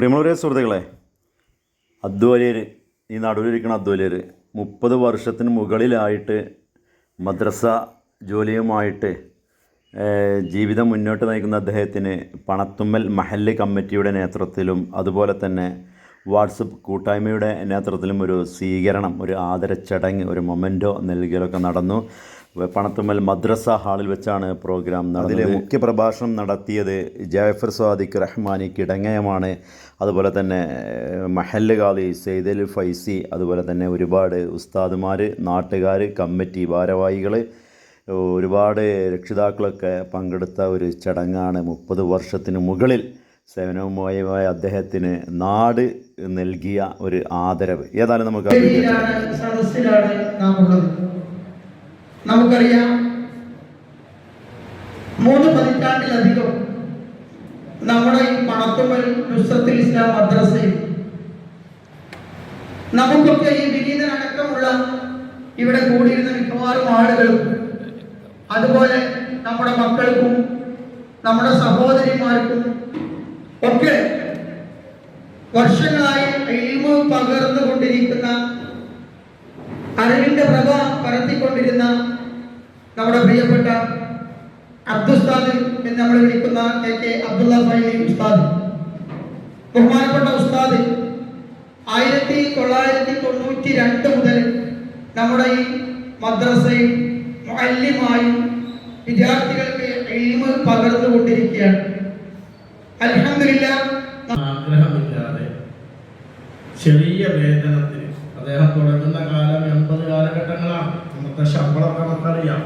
പ്രിയമുള്ളവരെ സുഹൃത്തുക്കളെ അദ്വാലിയർ ഈ നടുവിലിരിക്കുന്ന അദ്വാലിയർ മുപ്പത് വർഷത്തിന് മുകളിലായിട്ട് മദ്രസ ജോലിയുമായിട്ട് ജീവിതം മുന്നോട്ട് നയിക്കുന്ന അദ്ദേഹത്തിന് പണത്തുമ്മൽ മഹല്ല് കമ്മിറ്റിയുടെ നേതൃത്വത്തിലും അതുപോലെ തന്നെ വാട്സപ്പ് കൂട്ടായ്മയുടെ നേതൃത്വത്തിലും ഒരു സ്വീകരണം ഒരു ആദരച്ചടങ്ങ് ഒരു മൊമെന്റോ നൽകലൊക്കെ നടന്നു. പണത്തുമ്മൽ മദ്രസ ഹാളിൽ വെച്ചാണ് പ്രോഗ്രാം നടന്നത്. മുഖ്യ പ്രഭാഷണം നടത്തിയത് ജാഫർ സ്വാദിഖ് റഹ്മാനി കിടങ്ങയമാണ് അതുപോലെ തന്നെ മഹല്ല് ഖാദി സെയ്ദൽ ഫൈസി അതുപോലെ തന്നെ ഒരുപാട് ഉസ്താദുമാർ നാട്ടുകാർ കമ്മിറ്റി ഭാരവാഹികൾ ഒരുപാട് രക്ഷിതാക്കളൊക്കെ പങ്കെടുത്ത ഒരു ചടങ്ങാണ് മുപ്പത് വർഷത്തിന് മുകളിൽ സേവനവുമായ അദ്ദേഹത്തിന് നാട് നൽകിയ ഒരു ആദരവ്. ഏതായാലും നമുക്ക് സദസ്സിലാണ് നാം ഉള്ളത്. നമുക്കറിയാം മൂന്ന് പതിറ്റാണ്ടിലധികം നമ്മുടെ ഈ പണത്തുമ്മൽ നുസ്രത്തുൽ ഇസ്ലാം മദ്രസയിൽ നമുക്കൊക്കെ ഈ വിനീതനടക്കമുള്ള ഇവിടെ കൂടിയിരുന്ന മിക്കവാറും ആളുകൾക്കും അതുപോലെ നമ്മുടെ മക്കൾക്കും നമ്മുടെ സഹോദരിമാർക്കും ഒക്കെ വർഷങ്ങളായി എൽമു പകർന്നുകൊണ്ടിരിക്കുന്ന അറിവിന്റെ പ്രഭ പരത്തിക്കൊണ്ടിരുന്ന നമ്മുടെ പ്രിയപ്പെട്ട അബ്ദുസ്താദ് എന്ന് നമ്മൾ വിളിക്കുന്ന കെ കെ അബ്ദുള്ള ഫൈലി ഉസ്താദ്. ബഹുമാനപ്പെട്ട ഉസ്താദ് ആയിരത്തി തൊള്ളായിരത്തി തൊണ്ണൂറ്റി രണ്ട് മുതൽ നമ്മുടെ ഈ മദ്രസയിൽ മല്യമായും വിദ്യാർത്ഥികൾക്ക് എൽമ് പകർന്നുകൊണ്ടിരിക്കുകയാണ്. അൽഹംദുലില്ലാ ആഗ്രഹമില്ലാതെ ചെറിയ വേതനത്തിൽ അദ്ദേഹം തുടങ്ങുന്ന കാലം എൺപത് കാലഘട്ടങ്ങളാണ്. നമുക്ക് ശമ്പളം നമുക്കറിയാം.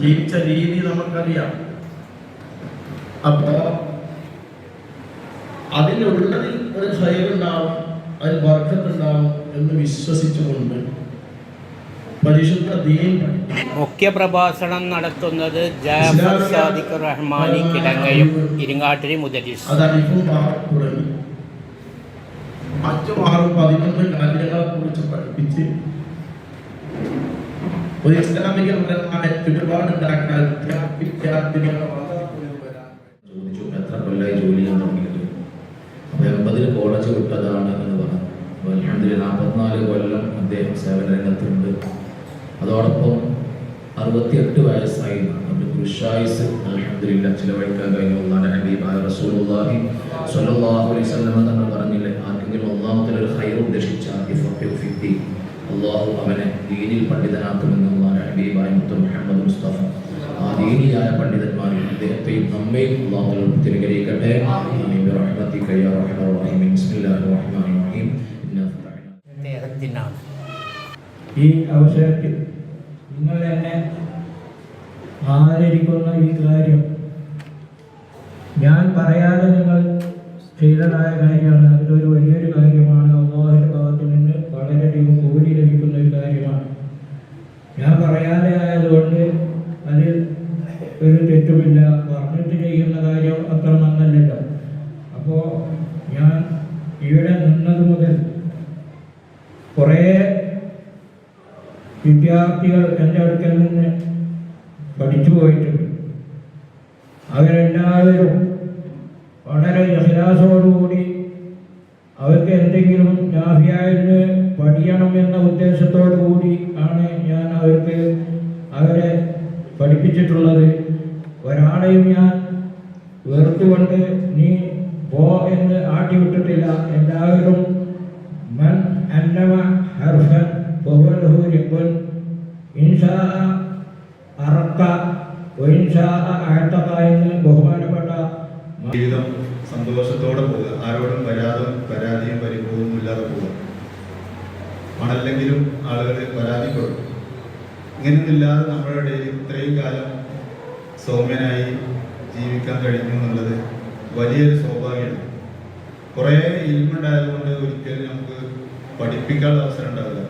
ജീവിച്ച രീതി നമുക്കറിയാം. അപ്പോ അതിലുള്ളതിൽ ഒരു സ്വയമുണ്ടാവും അതിൽ വർക്കത്തുണ്ടാവും എന്ന് വിശ്വസിച്ചുകൊണ്ട് പരിശുദ്ധ ദീൻ പഠിക്കും മുഖ്യപ്രഭാഷണം നടത്തുന്നത് ജാഫർ സാദിഖ് റഹ്മാനി കിടങ്ങയും ഇരിങ്ങാട്ടിരി മുതലിസ് അത് അരിഫും തുടങ്ങി അഞ്ചും ആറും പതിനൊന്ന് കാര്യങ്ങളെ കുറിച്ച് പഠിപ്പിച്ച് ഒരു ഇസ്ലാമിക പരമായ ചുറ്റുപാടുണ്ടാക്കാൻ വിദ്യാർത്ഥി വിദ്യാർത്ഥികളെ ജോലി അപ്പോൾ കോളേജ് വിട്ടതാണ് എന്ന് പറഞ്ഞു. അപ്പോൾ നാൽപ്പത്തിനാല് കൊല്ലം അദ്ദേഹം സേവന രംഗത്തുണ്ട് അതോടൊപ്പം അറുപത്തിയെട്ട് വയസ്സായി. നമ്മുടെ കൃഷായുസ് അലഹമ്മദില്ല ചിലവഴിക്കാൻ കഴിഞ്ഞു. ഹബീബായ റസൂലുള്ളാഹി സ്വല്ലല്ലാഹു അലൈഹി വസല്ലം തങ്ങൾ പറഞ്ഞില്ലേ ആർക്കെങ്കിലും ഒന്നാമത്തെ ഒരു ഹൈർ ഉദ്ദേശിച്ചാൽ. അള്ളാഹു അവനെ ദീനിൽ പണ്ഡിതനാക്കുമെന്ന് അള്ളാഹ് ഹബീബായ മുഹമ്മദ് മുസ്തഫ ആ ദീനിയായ പണ്ഡിതന്മാരിൽ അദ്ദേഹത്തെയും നമ്മയും അള്ളാഹു തിരികരിക്കട്ടെ ആമീൻ. ബിറഹ്മതിക കാര്യം. ഞാൻ പറയാതെ നിങ്ങൾ ചെയ്തതായ കാര്യമാണ്. അതിലൊരു വലിയൊരു കാര്യമാണ്. അള്ളാഹുവിന്റെ ഭാഗത്ത് നിന്ന് വളരെയധികം കൂലി ലഭിക്കുന്ന ഒരു കാര്യമാണ്. ഞാൻ പറയാതെ ആയതുകൊണ്ട് അതിൽ ഒരു തെറ്റുമില്ല. പറഞ്ഞിട്ട് ചെയ്യുന്ന കാര്യം അത്ര നന്നല്ലല്ലോ. അപ്പോൾ ഞാൻ ഇവിടെ നിന്നത് മുതൽ കുറേ വിദ്യാർത്ഥികൾ എന്റെ അടുക്കൽ നിന്ന് പഠിച്ചു പോയിട്ടുണ്ട്. അവരെല്ലാവരും വളരെ ഇഹ്ലാസോടുകൂടി അവർക്ക് എന്തെങ്കിലും ജാഫിയായിട്ട് പഠിക്കണം എന്ന ഉദ്ദേശത്തോടു കൂടി ആണ് ഞാൻ അവർക്ക് അവരെ പഠിപ്പിച്ചിട്ടുള്ളത്. ഒരാളെയും ഞാൻ വെറുത്തുകൊണ്ട് നീ പോ എന്ന് ആട്ടി വിട്ടിട്ടില്ല എല്ലാവരും മൻ അന്നമ ഹർഫൻ ബഹുലഹു രബ്ബൻ ഇൻഷാ അറക്ക ബഹുമാനപ്പെട്ട ജീവിതം സന്തോഷത്തോടെ പോവുക ആരോടും പരാതും പരാതിയും പരിഭവവും ഇല്ലാതെ പോവുക മണല്ലെങ്കിലും ആളുകൾ പരാതിപ്പെടും. ഇങ്ങനെയൊന്നുമില്ലാതെ നമ്മളുടെ ഇത്രയും കാലം സൗമ്യനായി ജീവിക്കാൻ കഴിഞ്ഞു എന്നുള്ളത് വലിയൊരു സൗഭാഗ്യമാണ്. കുറേ ഇൽമുണ്ടായതുകൊണ്ട് ഒരിക്കലും നമുക്ക് പഠിപ്പിക്കാനുള്ള അവസരം ഉണ്ടാവില്ല.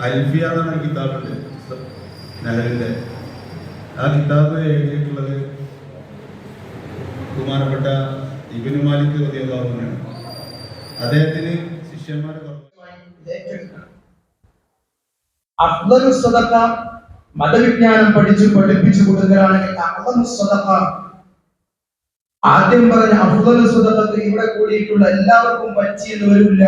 അൽഫിയ എന്ന് പറഞ്ഞ കിതാബുണ്ട്. നെഹലിന്റെ ആ കിതാബ് എഴുതിയിട്ടുള്ളത് ബഹുമാനപ്പെട്ട ഇബിന് മാലിക് റളിയല്ലാഹുവിനാണ് അദ്ദേഹത്തിന് ശിഷ്യന്മാരെ മതവിജ്ഞാനം പഠിച്ചു പഠിപ്പിച്ചു കൊടുക്കലാണെങ്കിൽ ആദ്യം പറഞ്ഞ സുദഖത്ത് ഇവിടെ കൂടിയിട്ടുള്ള എല്ലാവർക്കും പറ്റിയെന്ന് വരില്ല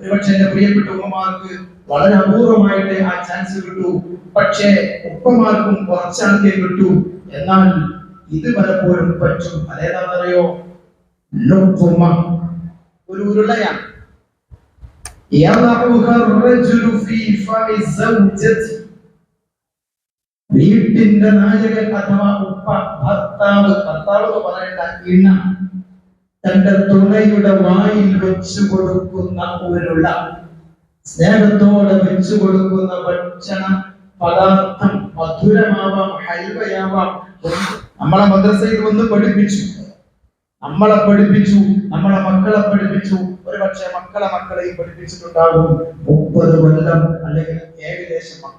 ഒരുപക്ഷെ എന്റെ പ്രിയപ്പെട്ട ഉമ്മമാർക്ക് വളരെ അപൂർവമായിട്ട് ആ ചാൻസ് കിട്ടൂ. പക്ഷേ ഉപ്പമാർക്കും കുറച്ചാൾക്കേ കിട്ടൂ. എന്നാൽ ഇത് പലപ്പോഴും പറ്റും. അതേതാണെന്നറിയോ ലുക്കുമ ഒരു ഉരുളയാണ്. വീട്ടിന്റെ നായകൻ അഥവാ ഉപ്പ ഭർത്താവ് ഭർത്താവ് എന്ന് പറയേണ്ട ഇണ തന്റെ തുണയുടെ വായിൽ വെച്ചു കൊടുക്കുന്ന ഉരുള. സ്നേഹത്തോടെ വെച്ചു കൊടുക്കുന്ന ഭക്ഷണ പദാർത്ഥം മധുരമാവാം ഹൽവയാവാം. നമ്മളെ മദ്രസയിൽ വന്ന് പഠിപ്പിച്ചു. നമ്മളെ പഠിപ്പിച്ചു നമ്മളെ മക്കളെ പഠിപ്പിച്ചു. ഒരു പക്ഷേ മക്കളെ മക്കളെയും പഠിപ്പിച്ചിട്ടുണ്ടാകും. മുപ്പത് കൊല്ലം അല്ലെങ്കിൽ ഏകദേശം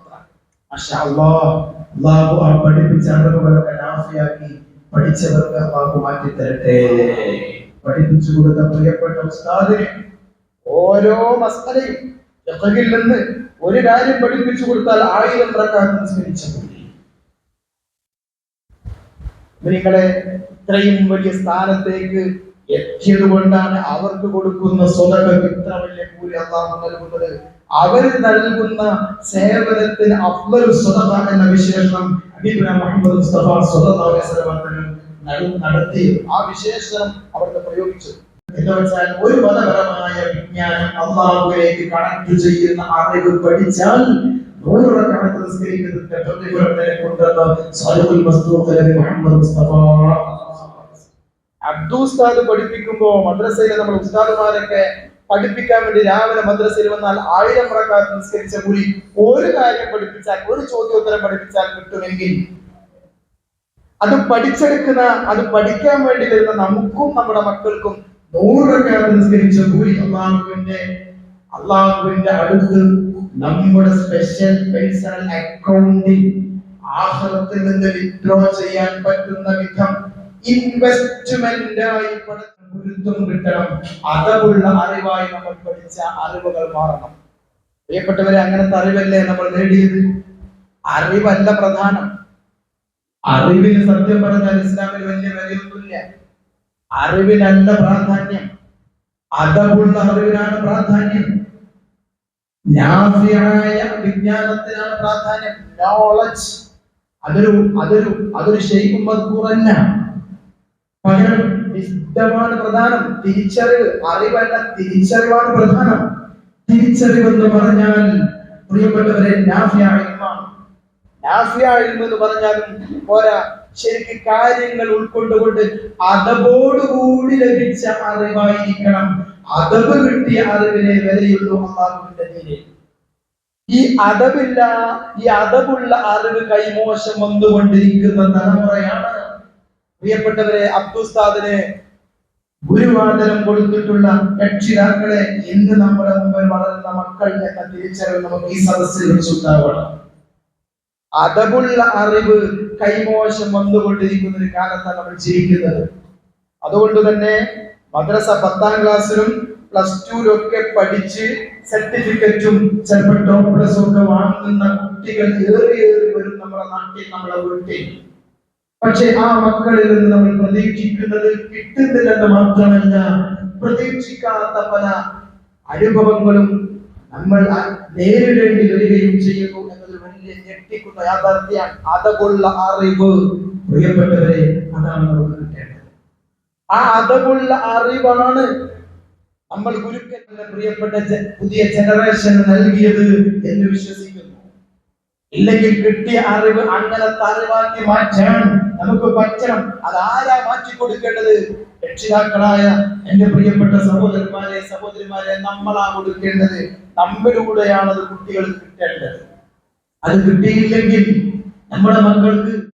മാഷാ അല്ലാഹു ആ പഠിപ്പിച്ച അറിവുകളൊക്കെ നാഫിയാക്കി പഠിച്ചവർക്ക് അള്ളാഹു മാറ്റി തരട്ടെ. പഠിപ്പിച്ചു കൊടുത്ത പ്രിയപ്പെട്ട ഉസ്താദിനെ ഓരോ മസ്തലയും ഫിഖഹിൽ നിന്ന് ഒരു കാര്യം പഠിപ്പിച്ചു കൊടുത്താൽ ആയിരം പ്രകാരം നിസ്കരിച്ച കൂലി നിങ്ങളെ ഇത്രയും വലിയ സ്ഥാനത്തേക്ക് എത്തിയത് കൊണ്ടാണ് അവർക്ക് കൊടുക്കുന്ന സ്വതകം ഇത്ര വലിയ കൂലി അള്ളാഹു നൽകുന്നത്. അവർ നൽകുന്ന സേവനത്തിന് അഫ്ലൽ സ്വതത എന്ന വിശേഷണം മുഹമ്മദ് മുസ്തഫ നടത്തി ആ വിശേഷണം അവർക്ക് പ്രയോഗിച്ചു. ഒരു മതപരമായ വിജ്ഞാനം അള്ളാഹുവിലേക്ക് കണക്ട് ചെയ്യുന്ന അറിവ് പഠിച്ചാൽ നൂറുകണക്ക് നിസ്കരിക്കുന്നതിന്റെ പ്രതിഫലത്തെ കൊണ്ടുവന്ന സാലിഹുൽ മസ്തൂഖ് നബി മുഹമ്മദ് മുസ്തഫ. അബ്ദു ഉസ്താദ് പഠിപ്പിക്കുമ്പോ മദ്രസയിലെ നമ്മൾ ഉസ്താദുമാരൊക്കെ പഠിപ്പിക്കാൻ വേണ്ടി രാവിലെ മദ്രസയിൽ വന്നാൽ ആയിരം പ്രക്കാർ നിസ്കരിച്ച കൂലി ഒരു കാര്യം പഠിപ്പിച്ചാൽ ഒരു ചോദ്യോത്തരം പഠിപ്പിച്ചാൽ കിട്ടുമെങ്കിൽ അത് പഠിച്ചെടുക്കുന്ന അത് പഠിക്കാൻ വേണ്ടി വരുന്ന നമുക്കും നമ്മുടെ മക്കൾക്കും നിസ്കരിച്ച കൂലി അള്ളാഹുവിന്റെ അള്ളാഹുവിന്റെ അടുത്ത് നമ്മുടെ സ്പെഷ്യൽ പേഴ്സണൽ അക്കൗണ്ടിൽ ആഹ്റത്തിൽ നിന്ന് വിഡ്രോ ചെയ്യാൻ പറ്റുന്ന വിധം ഇൻവെസ്റ്റ്മെന്റ് ആയി പൊരുത്തം കിട്ടണം. അതവുള്ള അറിവായി നമ്മൾ പഠിച്ച അറിവുകൾ മാറണം. പ്രിയപ്പെട്ടവരെ അങ്ങനത്തെ അറിവല്ലേ നമ്മൾ നേടിയത്? അറിവല്ല പ്രധാനം. അറിവിന് സത്യം പറഞ്ഞാൽ ഇസ്ലാമിൽ വലിയ വിലയൊന്നുമില്ല. അറിവിനല്ല പ്രാധാന്യം. അതപുള്ള അറിവിനാണ് പ്രാധാന്യം. നാഫിയായ വിജ്ഞാനത്തിനാണ് പ്രാധാന്യം. നോളജ് അതൊരു അതൊരു അതൊരു ശൈക്കും മധുറല്ല പകരം വിശുദ്ധമാണ് പ്രധാനം. തിരിച്ചറിവ്. അറിവല്ല തിരിച്ചറിവാണ് പ്രധാനം. തിരിച്ചറിവ് എന്ന് പറഞ്ഞാൽ പ്രിയപ്പെട്ടവരെ നാഫിയ ഇൽമാണ്. നാഫിയ ഇൽമ് എന്ന് പറഞ്ഞാലും പോരാ. ശരിക്ക് കാര്യങ്ങൾ ഉൾക്കൊണ്ടുകൊണ്ട് അതബോടുകൂടി ലഭിച്ച അറിവായിരിക്കണം. അതവ് കിട്ടിയ അറിവിനെ വിലയുള്ളൂ അള്ളാഹുവിന്റെ ദീനിൽ ഈ അതബില്ല ഈ അതബുള്ള അറിവ് കൈമോശം വന്നുകൊണ്ടിരിക്കുന്ന തലമുറയാണ്. പ്രിയപ്പെട്ടവരെ അബ്ദുസ്താദിന് ഗുരുവാദനം കൊടുത്തിട്ടുള്ള രക്ഷിതാക്കളെ ഇന്ന് നമ്മുടെ മുമ്പിൽ വളരുന്ന മക്കൾ എന്ന തിരിച്ചറിവ് നമുക്ക് ഈ സദസ്സിൽ വെച്ചുണ്ടാവണം. അതവുള്ള അറിവ് കൈമോശം വന്നുകൊണ്ടിരിക്കുന്ന ഒരു കാലത്താണ് നമ്മൾ ജീവിക്കുന്നത്. അതുകൊണ്ട് തന്നെ മദ്രസ പത്താം ക്ലാസ്സിലും പ്ലസ് ടുവിലൊക്കെ പഠിച്ച് സർട്ടിഫിക്കറ്റും ചിലപ്പോൾ ടോപ്പ് പ്ലസും ഒക്കെ വാങ്ങുന്ന കുട്ടികൾ ഏറി ഏറി വരും നമ്മുടെ നാട്ടിൽ നമ്മളെ വീട്ടിൽ. പക്ഷെ ആ മക്കളിൽ നിന്ന് നമ്മൾ പ്രതീക്ഷിക്കുന്നത് കിട്ടുന്നില്ലെന്ന് മാത്രമല്ല പ്രതീക്ഷിക്കാത്ത പല അനുഭവങ്ങളും നമ്മൾ നേരിടേണ്ടി വരികയും ചെയ്യുന്നു എന്നത് വലിയ ഞെട്ടിക്കുന്ന യാഥാർത്ഥ്യമാണ്. അതകുള്ള അറിവ്. പ്രിയപ്പെട്ടവരെ അതാണ് നമുക്ക് കിട്ടേണ്ടത് ആ അതകുള്ള അറിവാണ് നമ്മൾ ഗുരുക്കന്റെ പ്രിയപ്പെട്ട പുതിയ ജനറേഷൻ നൽകിയത് എന്ന് വിശ്വസിക്കുന്നു. ഇല്ലെങ്കിൽ കിട്ടിയ അറിവ് അങ്ങനത്തെ അറിവാക്കി മാറ്റാൻ നമുക്ക് പറ്റണം. അതാരാ മാറ്റി കൊടുക്കേണ്ടത്? രക്ഷിതാക്കളായ എന്റെ പ്രിയപ്പെട്ട സഹോദരന്മാരെ സഹോദരിമാരെ നമ്മളാ കൊടുക്കേണ്ടത്. നമ്മിലൂടെയാണ് അത് കുട്ടികൾക്ക് കിട്ടേണ്ടത്. അത് കിട്ടിയില്ലെങ്കിൽ നമ്മുടെ മക്കൾക്ക്